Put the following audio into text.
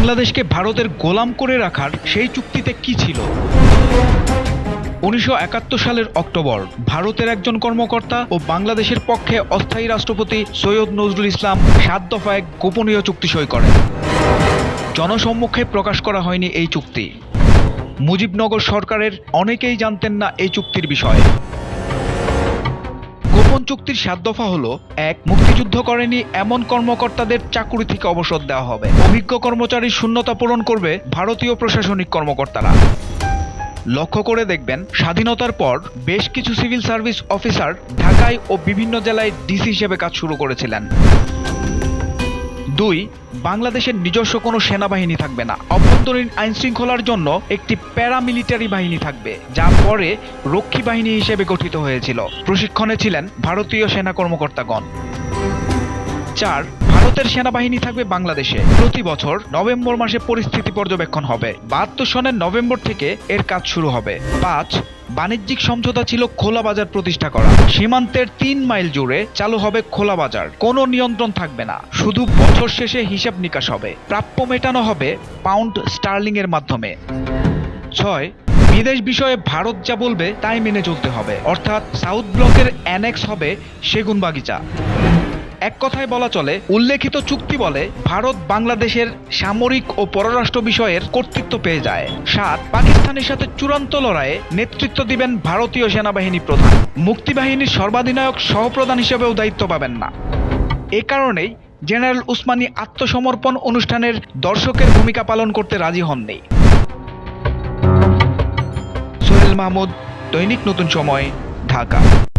বাংলাদেশকে ভারতের গোলাম করে রাখার সেই চুক্তিতে কি ছিল? উনিশশো একাত্তর সালের অক্টোবর, ভারতের একজন কর্মকর্তা ও বাংলাদেশের পক্ষে অস্থায়ী রাষ্ট্রপতি সৈয়দ নজরুল ইসলাম সাত দফা এক গোপনীয় চুক্তি সই করেন। জনসম্মুখে প্রকাশ করা হয়নি এই চুক্তি। মুজিবনগর সরকারের অনেকেই জানতেন না এই চুক্তির বিষয়ে। গোপন চুক্তির সাত দফা হলো, এক, মুক্তিযুদ্ধ করেনি এমন কর্মকর্তাদের চাকুরি থেকে অবসর দেওয়া হবে। অভিজ্ঞ কর্মচারীর শূন্যতা পূরণ করবে ভারতীয় প্রশাসনিক কর্মকর্তারা। লক্ষ্য করে দেখবেন, স্বাধীনতার পর বেশ কিছু সিভিল সার্ভিস অফিসার ঢাকায় ও বিভিন্ন জেলায় ডিসি হিসেবে কাজ শুরু করেছিলেন। দুই, বাংলাদেশের নিজস্ব কোনো সেনাবাহিনী থাকবে না। অভ্যন্তরীণ আইন শৃঙ্খলার জন্য একটি প্যারামিলিটারি বাহিনী থাকবে, যা পরে রক্ষী বাহিনী হিসেবে গঠিত হয়েছিল। প্রশিক্ষণে ছিলেন ভারতীয় সেনা কর্মকর্তাগণ। চার, ভারতের সেনাবাহিনী থাকবে বাংলাদেশে। প্রতি বছর নভেম্বর মাসে পরিস্থিতি পর্যবেক্ষণ হবে। বাহাত্তর সনের নভেম্বর থেকে এর কাজ শুরু হবে। পাঁচ বাণিজ্যিক সমঝোতা ছিল খোলা বাজার প্রতিষ্ঠা করা সীমান্তের তিন মাইল জুড়ে চালু হবে খোলা বাজার। কোনো নিয়ন্ত্রণ থাকবে না। শুধু বছর শেষে হিসাব নিকাশ হবে। প্রাপ্য মেটানো হবে পাউন্ড স্টার্লিং এর মাধ্যমে। ছয়, বিদেশ বিষয়ে ভারত যা বলবে তাই মেনে চলতে হবে। অর্থাৎ সাউথ ব্লকের অ্যানেক্স হবে সেগুন বাগিচা এক কথায় বলা চলে, উল্লেখিত চুক্তি বলে ভারত বাংলাদেশের সামরিক ও পররাষ্ট্র বিষয়ের কর্তৃত্ব পেয়ে যায়। সাত, পাকিস্তানের সাথে চূড়ান্ত লড়াইয়ে নেতৃত্ব দিবেন ভারতীয় সেনাবাহিনী প্রধান। মুক্তিবাহিনীর সর্বাধিনায়ক সহপ্রধান হিসেবেও দায়িত্ব পাবেন না। এ কারণেই জেনারেল উসমানী আত্মসমর্পণ অনুষ্ঠানের দর্শকের ভূমিকা পালন করতে রাজি হননি। সোহেল মাহমুদ, দৈনিক নতুন সময়, ঢাকা।